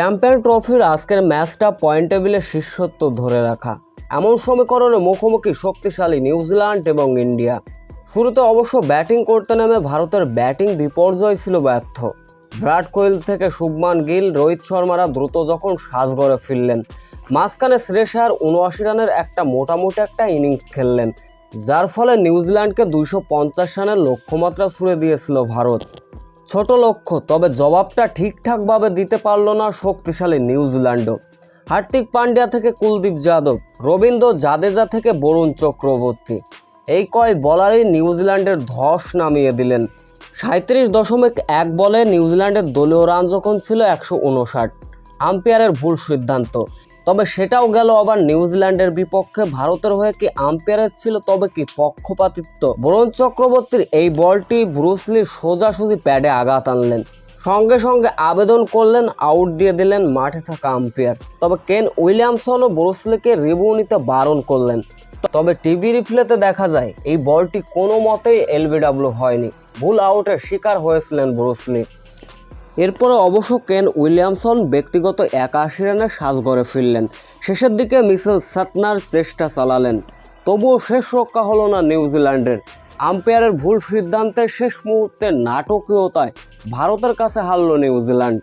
Champion ট্রফির আজকের ম্যাচটা পয়েন্ট টেবিলে শীর্ষত্ব ধরে রাখা। এমন সমীকরণে মুখোমুখি শক্তিশালী নিউজিল্যান্ড এবং ইন্ডিয়া। শুরুতে অবশ্য ব্যাটিং করতে নেমে ভারতের ব্যাটিং বিপর্যয় ছিল ব্যর্থ। বিরাট কোহলি থেকে শুভমান গিল, রোহিত শর্মারা দ্রুত যখন সাজঘরে ফিরলেন, মাঝখানে শ্রেষার উনআশি রানের একটা মোটামুটি একটা ইনিংস খেললেন, যার ফলে নিউজিল্যান্ডকে দুইশো পঞ্চাশ রানের লক্ষ্যমাত্রা ছুড়ে দিয়েছিল ভারত। ছোট লক্ষ্য, তবে জবাবটা ঠিকঠাকভাবে দিতে পারল না শক্তিশালী নিউজিল্যান্ডও। হার্দিক পান্ডিয়া থেকে কুলদীপ যাদব, রবীন্দ্র জাদেজা থেকে বরুণ চক্রবর্তী। এই কয় বলারই নিউজিল্যান্ডের ধস নামিয়ে দিলেন। সাঁত্রিশ দশমিক এক বলে নিউজিল্যান্ডের দলীয় রান যখন ছিল একশো উনষাট, আম্পায়ারের ভুল সিদ্ধান্ত। তবে সেটাও গেল আবার নিউজিল্যান্ডের বিপক্ষে। ভারতের হয়ে কি আম্পায়ারের ছিল, তবে কি পক্ষপাতিত্ব? বরুণ চক্রবর্তীর এই বলটি ব্রুসলির সোজাসুজি প্যাডে আঘাত আনলেন। সঙ্গে সঙ্গে আবেদন করলেন, আউট দিয়ে দিলেন মাঠে থাকা আম্পায়ার। তবে কেন উইলিয়ামসনও ব্রুসলিকে রিভিউ নিতে বারণ করলেন? তবে টিভি রিপ্লেতে দেখা যায়, এই বলটি কোনো মতেই এলবিডাব্লিউ হয়নি। ভুল আউটের শিকার হয়েছিলেন ব্রুসলি এরপরে অবশ্য কেন উইলিয়ামসন ব্যক্তিগত একাশি রানে সাজঘরে ফিরলেন। শেষের দিকে মিসেল সাতনার চেষ্টা চালালেন। তবুও শেষ রক্ষা হলো না নিউজিল্যান্ডের। আম্পায়ারের ভুল সিদ্ধান্তে শেষ মুহূর্তে নাটকীয়তায় ভারতের কাছে হারল নিউজিল্যান্ড।